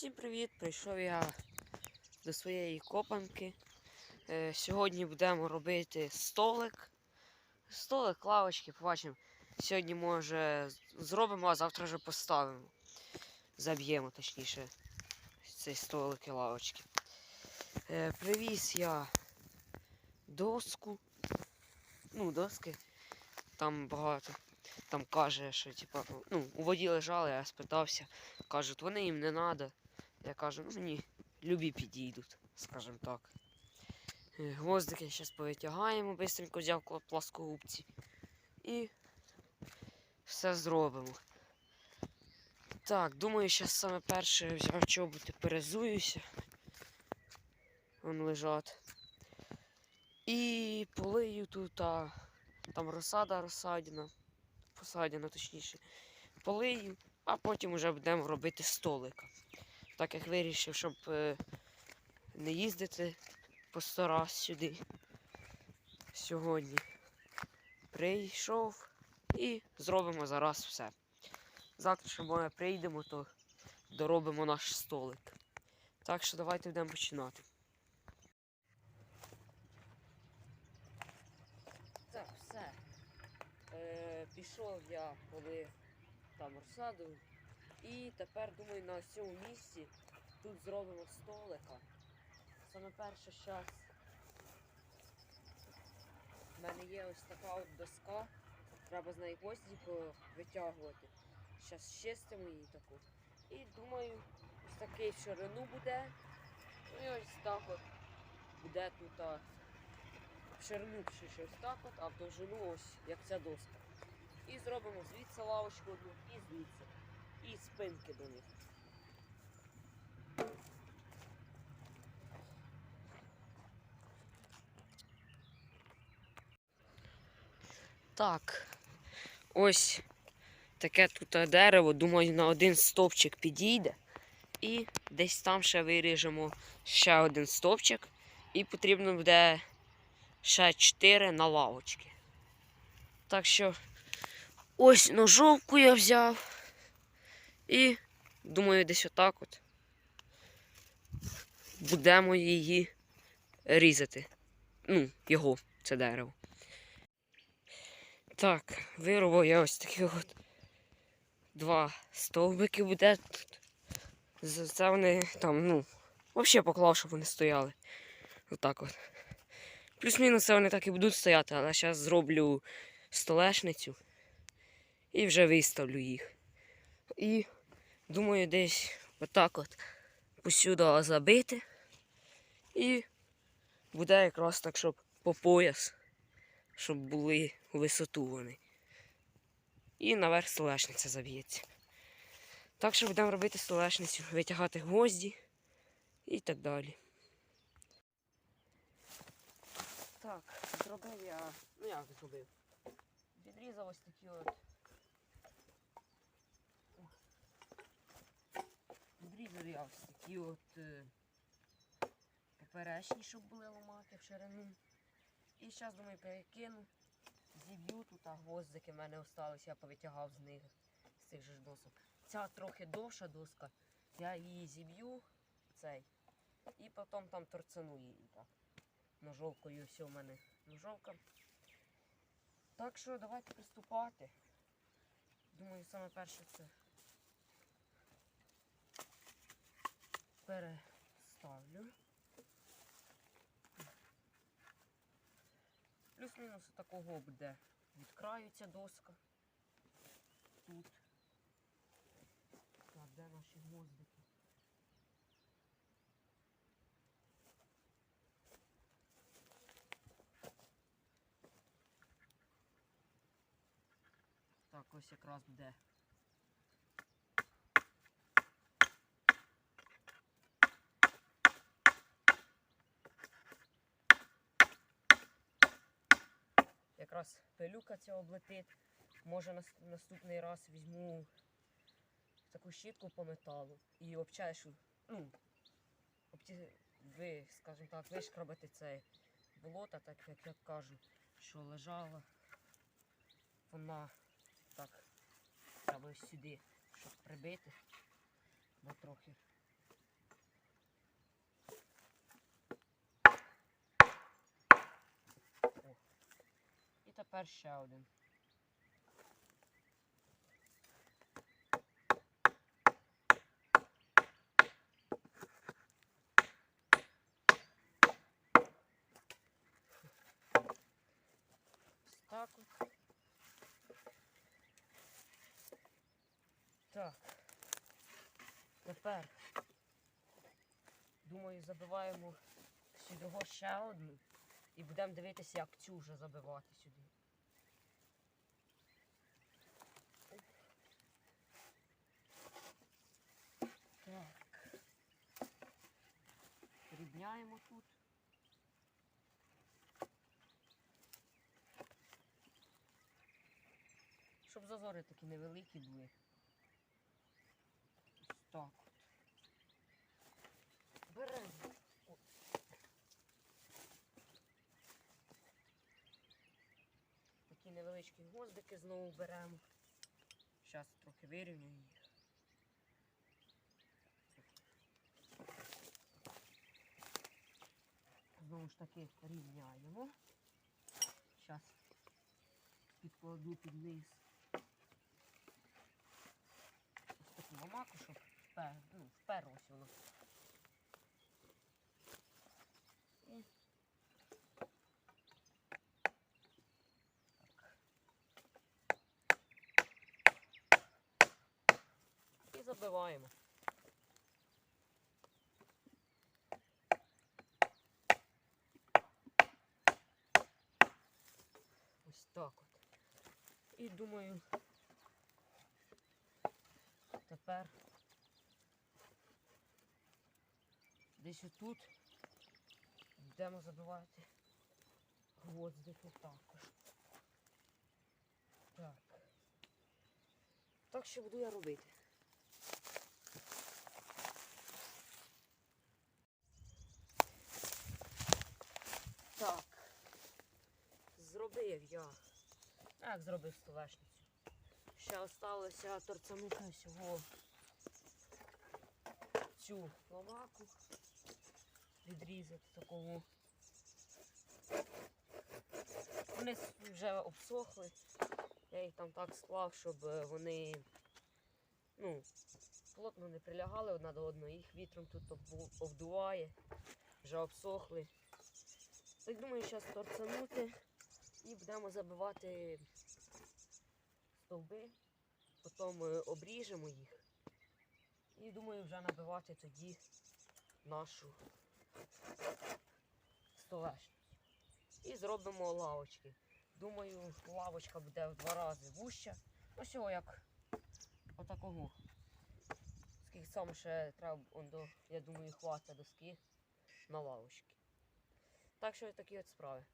Всім привіт! Прийшов я до своєї копанки. Е, Сьогодні будемо робити столик. Столик, лавочки, побачимо. Сьогодні може зробимо, а завтра вже поставимо. Заб'ємо, точніше, цей столик і лавочки. Е, Привіз я доску. Ну, доски. Там багато. Там каже, що типа, ну, у воді лежали, я спитався. Кажуть, вони їм не треба. Я кажу, ну мені любі підійдуть, скажімо так. Е, Гвоздики зараз повитягаємо, бистренько взяв пласкогубці. І все зробимо. Так, думаю, зараз саме перше взяв чоботи, перезуюся. Вон лежать. І полию тут, а, там розсада розсадіна. Посадіна, точніше. Полию а потім вже будемо робити столик. Так як вирішив, щоб е, не їздити по сто раз сюди. Сьогодні прийшов і зробимо зараз все. Завтра, ще ми прийдемо, то доробимо наш столик. Так що давайте будемо починати. Так, все. Е, пішов я, коли там розсаду. І тепер думаю на цьому місці тут зробимо столика. Саме перше зараз в мене є ось така от доска. Треба з неї гвозді витягувати. Зараз чистимо її таку. І думаю, ось такий ширину буде. Ну і ось так от буде тут а, в ширину ще ось так от, а в довжину ось як ця доска. І зробимо звідси лавочку одну і звідси. І спинки до них. Так. Ось таке тут дерево, думаю, на один стовпчик підійде. І десь там ще виріжемо ще один стовпчик. І потрібно буде ще 4 на лавочки. Так що ось ножовку я взяв. І думаю, десь отак от будемо її різати. Ну, його, це дерево. Так, вирубав я ось такі от два стовбики буде тут. З- Це вони там, ну, взагалі поклав, щоб вони стояли. Отак от. Плюс-мінус це вони так і будуть стояти, але зараз зроблю столешницю і вже виставлю їх. І думаю, десь отак от посюди забити. І буде якраз так, щоб по пояс, щоб були висоту вони. І наверх столешниця заб'ється. Так що будемо робити столешницю, витягати гвозді і так далі. Так, зробив я. Ну як зробив? Відрізав ось такі от. Відрізав я ось такі от е, поперечні, щоб були ломаки в ширину. І зараз, думаю, перекину. Зіб'ю тут, а гвоздики в мене остались, я повитягав з них, з цих же досок. Ця трохи довша доска, я її зіб'ю, цей, і потім там торцану її так. Ножовкою все в мене ножовка. Так що давайте приступати. Думаю, саме перше це переставлю. Плюс-мінус такого буде від краю ця доска. Тут. Так, де наші гвоздики? Так, ось якраз буде. Якраз пилюка ця облетить. Може нас- наступний раз візьму таку щітку по металу і обчешу, ну, обті... ви, скажімо так, вишкрабати це болото, так як я кажу, що лежала вона так треба сюди, щоб прибити, бо трохи тепер ще один. Так. Так. Тепер, думаю, забиваємо сюди ще одну і будемо дивитися, як цю вже забивати сюди. Так. Рівняємо тут. Щоб зазори такі невеликі були. Ось так от. Беремо. Такі невеличкі гвоздики знову беремо. Зараз трохи вирівняю їх. Знову ж таки рівняємо. Зараз підкладу під низ. Ось таку мамаку, щоб впер, ну, вперлось воно. І забиваємо. Ось так от. І думаю, тепер десь отут будемо забивати гвоздики також. Так. Так що буду я робити. Так. Зробив я. Як зробив столешницю? Ще осталося торцанути всього цю ломаку. Відрізати такому. Вони вже обсохли. Я їх там так склав, щоб е, вони ну, плотно не прилягали одна до одної. Їх вітром тут обдуває, вже обсохли. Так думаю, зараз торцанути і будемо забивати стовби, потім е, обріжемо їх. І думаю, вже набивати тоді нашу столешницю. І зробимо лавочки. Думаю, лавочка буде в два рази вуща. Ось його як отакого. Скільки саме ще треба, он до, я думаю, хватить доски на лавочки. Так що такі от справи.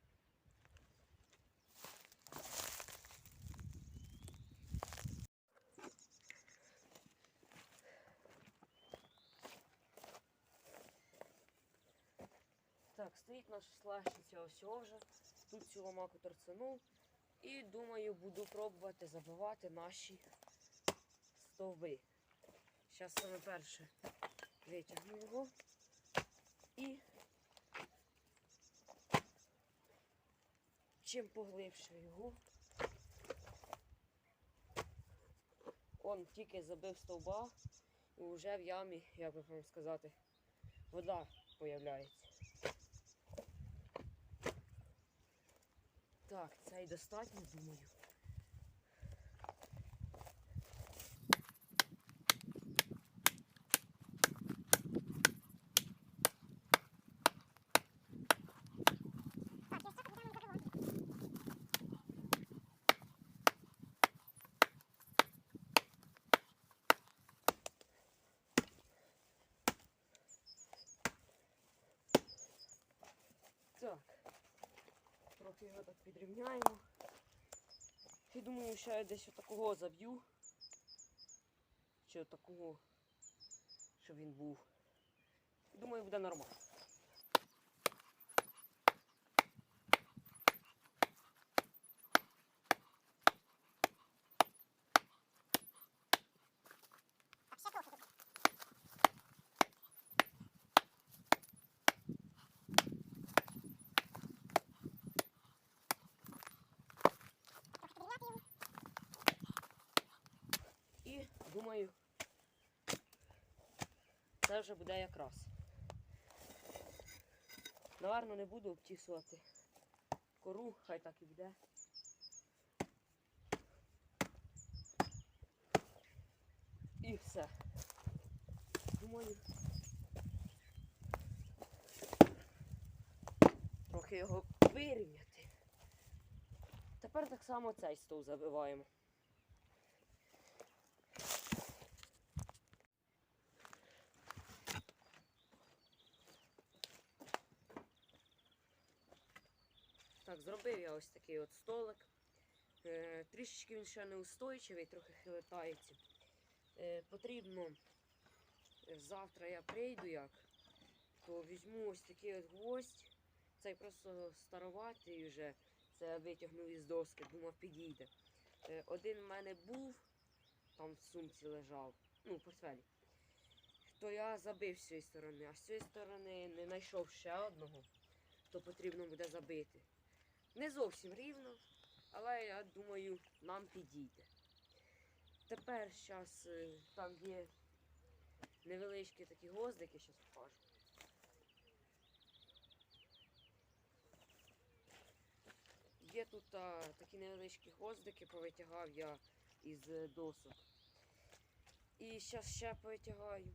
Так, стоїть наша слашниця ось вже. Тут цю ломаку торцанув. І думаю, буду пробувати забивати наші стовби. Зараз саме перше витягну його і чим поглибше його. Он тільки забив стовба і вже в ямі, як би вам сказати, вода появляється. Так, це і достатньо, думаю. Так. Трохи його так підрівняємо. І думаю, що я десь отакого заб'ю. Чи отакого, щоб він був. Думаю, буде нормально. Це вже буде якраз. Наверно, не буду обтісувати кору, хай так і буде. І все. Думаю. Трохи його вирівняти. Тепер так само цей стол забиваємо. Так, зробив я ось такий от столик. Е, трішечки він ще не устойчивий, трохи хилитається. Е, потрібно е, завтра я прийду як, то візьму ось такий от гвоздь. Цей просто староватий вже. Це я витягнув із доски, думав підійде. Один в мене був, там в сумці лежав, ну, в портфелі. То я забив з цієї сторони, а з цієї сторони не знайшов ще одного, то потрібно буде забити. Не зовсім рівно, але я думаю, нам підійде. Тепер зараз там є невеличкі такі гвоздики, зараз покажу. Є тут а, такі невеличкі гвоздики, повитягав я із е, досок. І зараз ще повитягаю.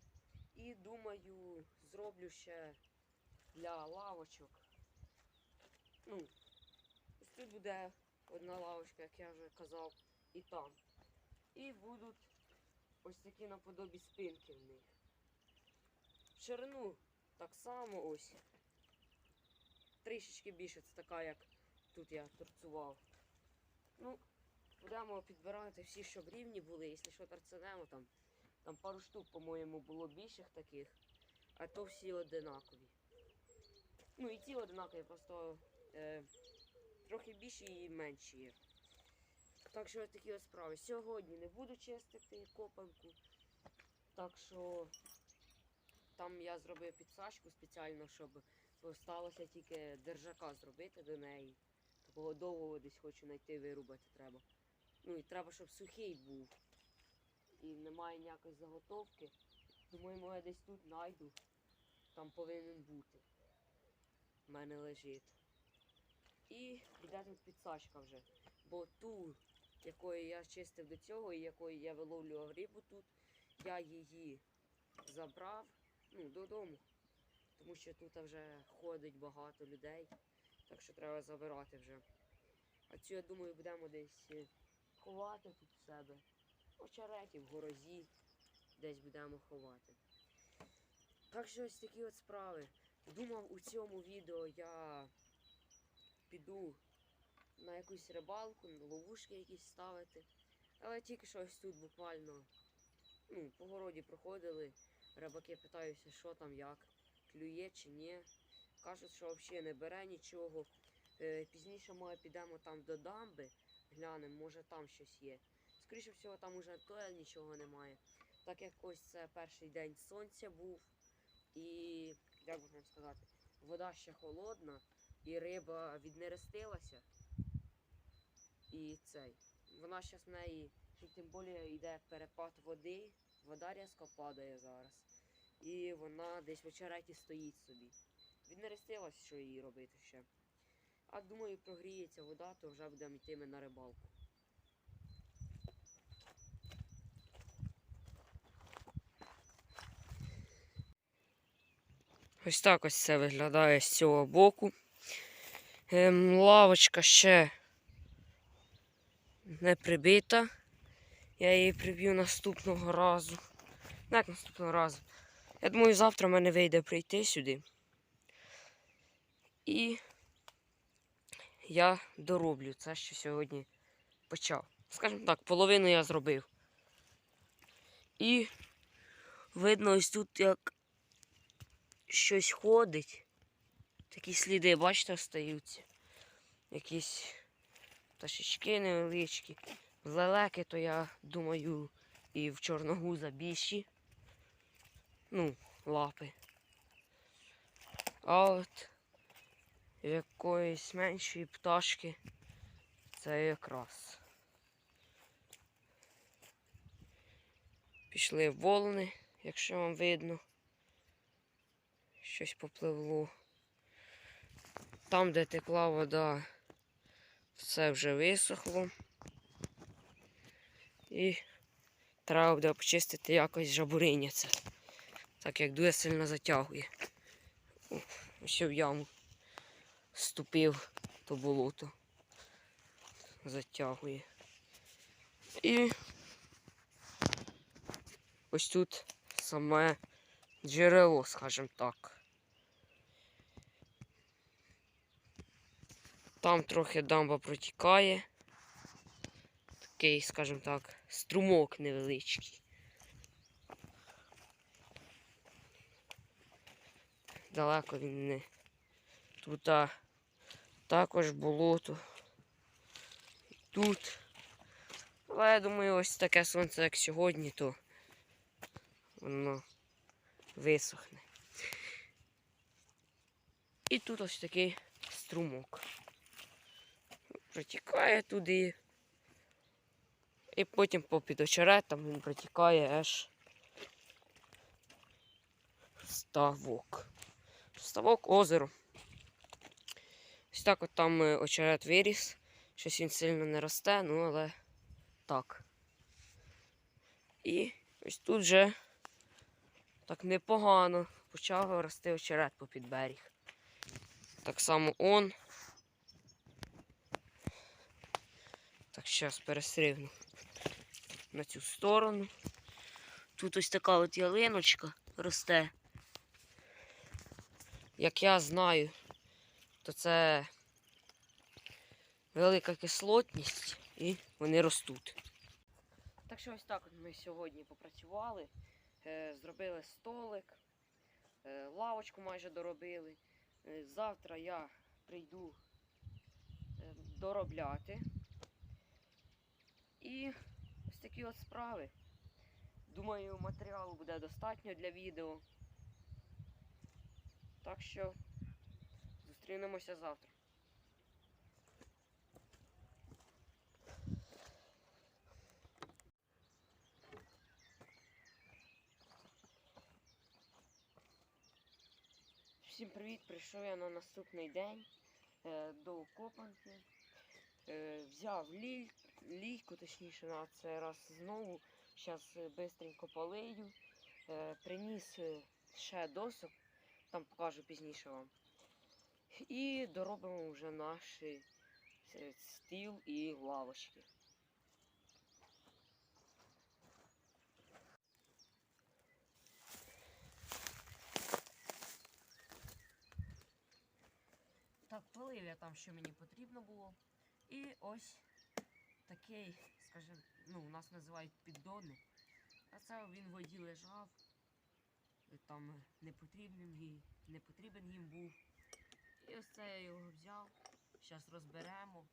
І думаю, зроблю ще для лавочок. Ну, тут буде одна лавочка, як я вже казав, і там. І будуть ось такі наподобі спинки в них. Ширину так само ось. Трішечки більше, це така, як тут я торцував. Ну, будемо підбирати всі, щоб рівні були. Якщо що торценемо, там, там пару штук, по-моєму, було більших таких, а то всі одинакові. Ну і ті одинакові, просто е, трохи більші і менші є. Так що ось такі от справи. Сьогодні не буду чистити копанку. Так що там я зробив підсачку спеціально, щоб осталося тільки держака зробити до неї. Такого довгого десь хочу знайти, вирубати треба. Ну і треба, щоб сухий був. І немає ніякої заготовки. Думаю, я десь тут знайду. Там повинен бути. У мене лежить. І буде тут підсачка вже. Бо ту, якою я чистив до цього і якою я виловлював рибу тут, я її забрав ну, додому. Тому що тут вже ходить багато людей. Так що треба забирати вже. А цю, я думаю, будемо десь е, ховати тут в себе. Очереті, в горозі. Десь будемо ховати. Так що ось такі от справи. Думав у цьому відео я піду на якусь рибалку, на ловушки якісь ставити. Але тільки що ось тут буквально ну, по городі проходили. Рибаки питаються, що там, як, клює чи ні. Кажуть, що взагалі не бере нічого. Е, пізніше ми підемо там до дамби, глянемо, може там щось є. Скоріше всього, там уже то нічого немає. Так як ось це перший день сонця був. І, як би вам сказати, вода ще холодна, і риба віднерестилася. І цей. Вона зараз в неї, і тим більше йде перепад води, вода різко падає зараз. І вона десь в очереті стоїть собі. Віднерестилась, що їй робити ще. А думаю, прогріється вода, то вже будемо йти ми на рибалку. Ось так ось це виглядає з цього боку. Ем, лавочка ще не прибита. Я її приб'ю наступного разу. Ну, Як наступного разу? Я думаю, завтра в мене вийде прийти сюди. І я дороблю це, що сьогодні почав. Скажімо так, половину я зробив. І видно, ось тут як щось ходить. Такі сліди, бачите, остаються. Якісь пташечки невеличкі. Лелеки, то я думаю, і в чорногуза більші. Ну, лапи. А от якоїсь меншої пташки це якраз. Пішли волни, якщо вам видно. Щось попливло. Там, де текла вода, все вже висохло. І треба буде почистити якось жабуриня це. Так як дуже сильно затягує. Ще в яму ступив то болото. Затягує. І ось тут саме джерело, скажімо так. Там трохи дамба протікає. Такий, скажімо так, струмок невеличкий. Далеко він не. Тут а, також болото. Тут. Але я думаю, ось таке сонце, як сьогодні, то воно висохне. І тут ось такий струмок. Протікає туди. І потім попід очеретом він протікає аж ставок. Ставок озеро. Ось так от там е, очерет виріс. Щось він сильно не росте, ну але так. І ось тут вже так непогано почав рости очерет попід берег. Так само он. Так, зараз перестрибну на цю сторону. Тут ось така от ялиночка росте. Як я знаю, то це велика кислотність і вони ростуть. Так що ось так ми сьогодні попрацювали, е, зробили столик, е, лавочку майже доробили. Е, Завтра я прийду доробляти. І ось такі от справи. Думаю, матеріалу буде достатньо для відео. Так що зустрінемося завтра. Всім привіт! Прийшов я на наступний день е, до Копанки. Е, взяв ліль, лійку, точніше, на цей раз знову. Зараз швидко полию. Е, приніс е, ще досок, там покажу пізніше вам. І доробимо вже наш е, стіл і лавочки. Так, полив я там, що мені потрібно було. І ось такий, скажімо, ну, у нас називають піддони. А це він в воді лежав. Там непотрібним їй, не потрібен їм був. І ось це я його взяв. Зараз розберемо.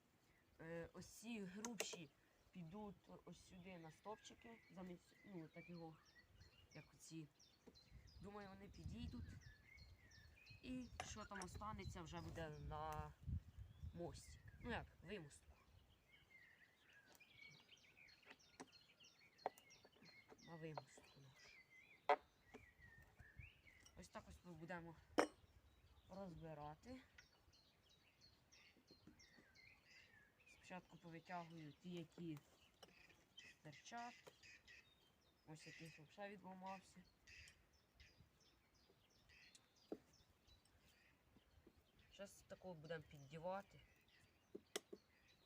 Е, ось ці грубші підуть ось сюди на стопчики. Замість, ну, так як оці. Думаю, вони підійдуть. І що там останеться, вже буде на мості. Ну як, вимостку. На вимостку. Ось так ось ми будемо розбирати. Спочатку повитягую ті, які стирчать. Ось який взагалі відламався. Зараз такого будемо піддівати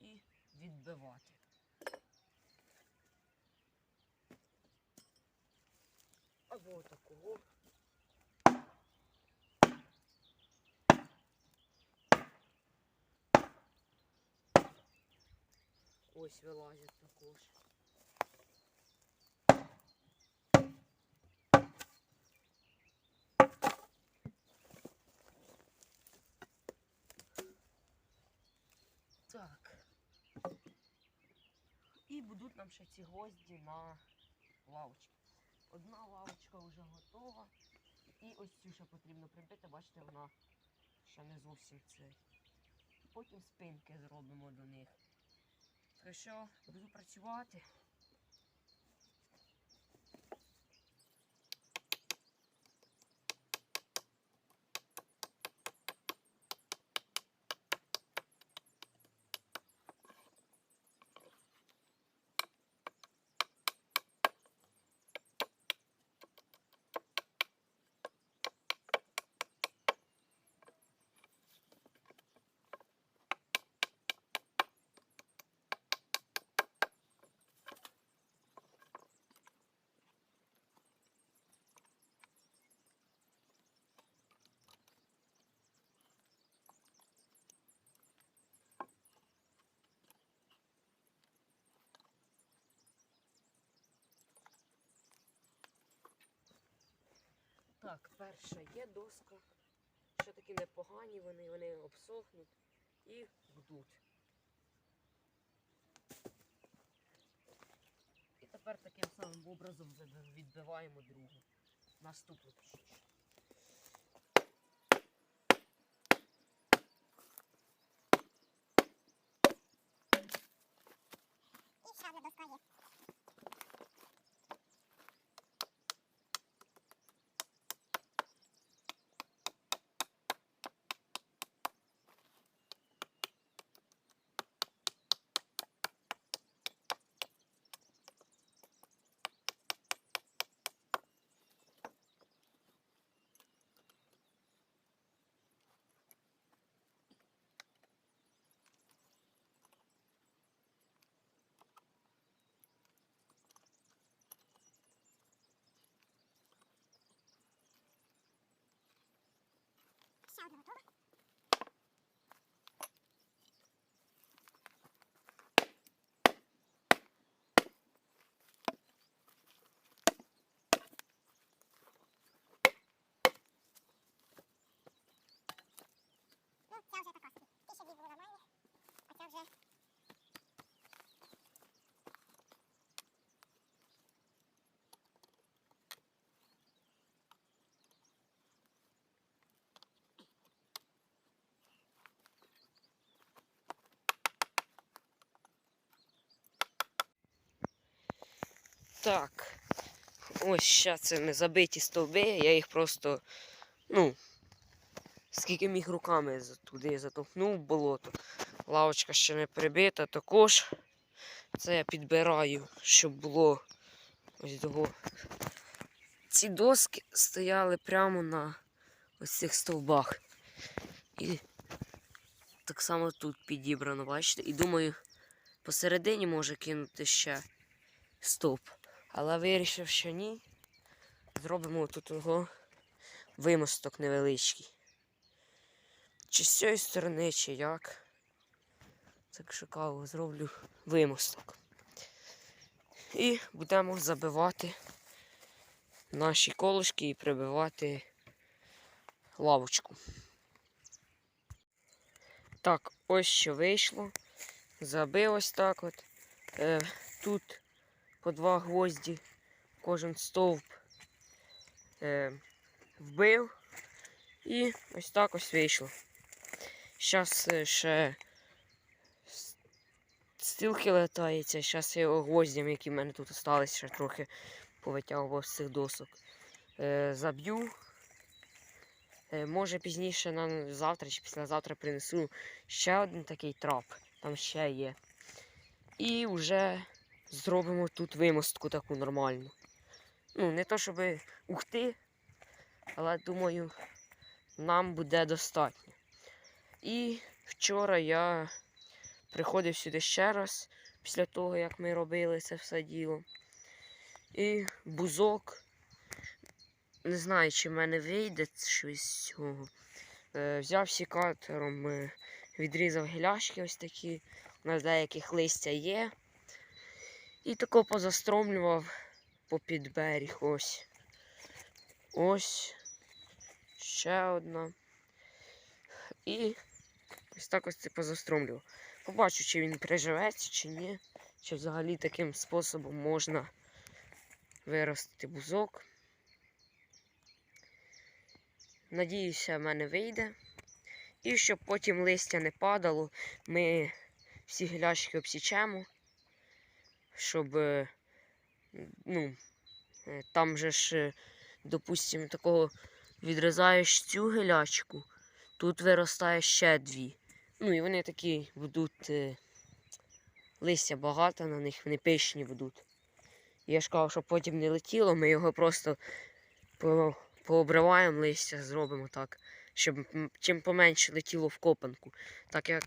і відбивати. Або такого. Ось вилазять також. Так. І будуть нам ще ці гвозді на лавочки. Одна лавочка вже готова. І ось цю ще потрібно прибити, бачите, вона ще не зовсім це. Потім спинки зробимо до них. Так що буду працювати. Так, перша є доска. Ще такі непогані вони, вони обсохнуть і будуть. І тепер таким самим образом відбиваємо другу. Наступну точніше. І ще одна доска є. Ще одна готова. Ну, ця вже така собі. Ті ще дві були нормальні, а ця вже Так. Ось ще це не забиті стовби, я їх просто, ну, скільки міг руками туди затовкнув в болото. Лавочка ще не прибита, також це я підбираю, щоб було ось того. Ці доски стояли прямо на ось цих стовбах. І так само тут підібрано, бачите? І думаю, посередині може кинути ще стовп. Але вирішив, що ні. Зробимо тут його вимосток невеличкий. Чи з цієї сторони, чи як. Так шукав, зроблю вимосток. І будемо забивати наші колишки і прибивати лавочку. Так, ось що вийшло. Забив ось так от. Е, тут по два гвозді кожен стовп е, вбив. І ось так ось вийшло. Зараз ще с- стілки летаються, зараз я його гвоздям, які в мене тут залишилися, ще трохи повитягував з цих досок. Е, заб'ю. Е, може пізніше на завтра чи післязавтра принесу ще один такий трап. Там ще є. І вже зробимо тут вимостку таку нормальну. Ну, не то, щоб ухти, але думаю, нам буде достатньо. І вчора я приходив сюди ще раз, після того, як ми робили це все діло. І бузок. Не знаю, чи в мене вийде щось з цього. Е, взяв сікатором, е, відрізав гіляшки ось такі. У нас деяких листя є. І тако позастромлював попід берег ось. Ось. Ще одна. І ось так ось це позастромлював. Побачу, чи він приживеться, чи ні. Чи взагалі таким способом можна виростити бузок. Надіюся, в мене вийде. І щоб потім листя не падало, ми всі гіляшки обсічемо щоб е, ну, е, там же ж, е, допустимо, такого відрізаєш цю гілячку, тут виростає ще дві. Ну і вони такі будуть е, листя багато на них, вони пишні будуть. Я ж кажу, щоб потім не летіло, ми його просто по, пообриваємо листя, зробимо так, щоб чим поменше летіло в копанку. Так як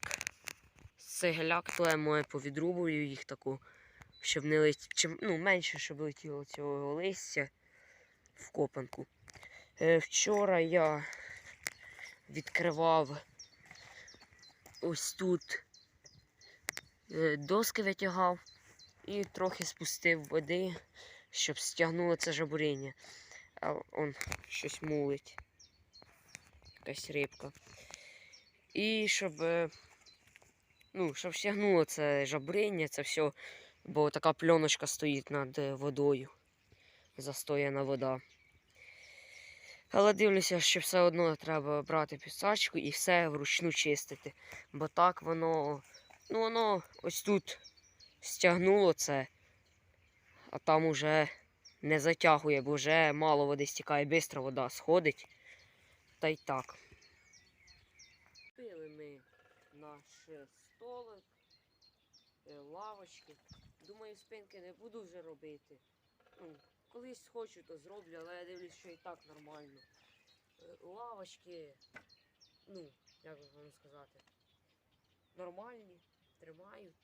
цей геляк, то я моє повідрубую їх таку щоб не летіло, чим, ну, менше, щоб летіло цього листя в копанку. Е, вчора я відкривав ось тут е, доски витягав і трохи спустив води, щоб стягнуло це жабуріння. А он щось мулить. Якась рибка. І щоб. е, Ну, щоб стягнуло це жабриння, це все, бо така пленочка стоїть над е, водою. Застояна вода. Але дивлюся, що все одно треба брати пісачку і все вручну чистити. Бо так воно. Ну воно ось тут стягнуло це, а там уже не затягує, бо вже мало води стікає, швидко вода сходить. Та й так. Купили ми наш е, столик, е, лавочки. Думаю, спинки не буду вже робити. Колись хочу, то зроблю, але я дивлюсь, що і так нормально. Е, Лавочки, ну, як би вам сказати, нормальні, тримають.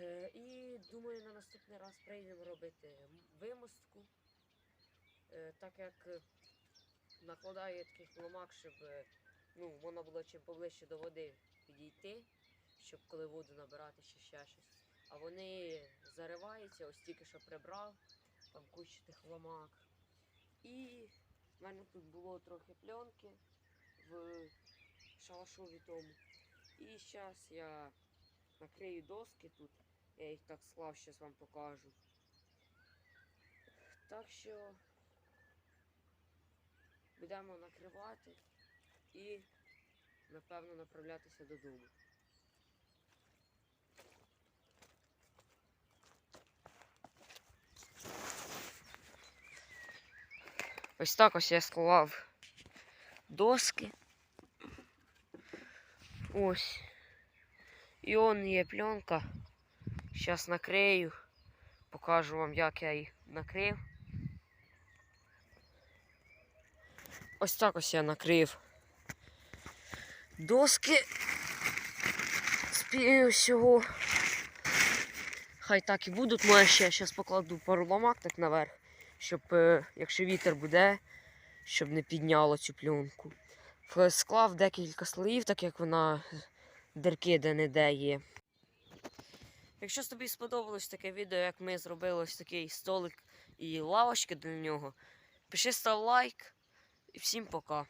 Е, і думаю, на наступний раз прийдемо робити вимостку, е, так як накладаю такий хломак, щоб ну, можна було чим поближче до води підійти, щоб коли воду набирати ще щось. А вони зариваються, ось тільки що прибрав, там кучити хломак. І в мене тут було трохи пленки в шалашові тому. І зараз я накрию доски тут. Я їх так склав, зараз вам покажу. Так що будемо накривати і напевно направлятися додому. Ось так ось я склав доски. Ось. І он є пленка. Зараз накрию. Покажу вам, як я їх накрив. Ось так ось я накрив доски з всього. Хай так і будуть. Може ще зараз покладу пару ламак так наверх, щоб е, якщо вітер буде, щоб не підняло цю пленку. Склав декілька слоїв, так як вона дирки де-не-де є. Якщо тобі сподобалось таке відео, як ми зробили ось такий столик і лавочки для нього, пиши став лайк і всім пока.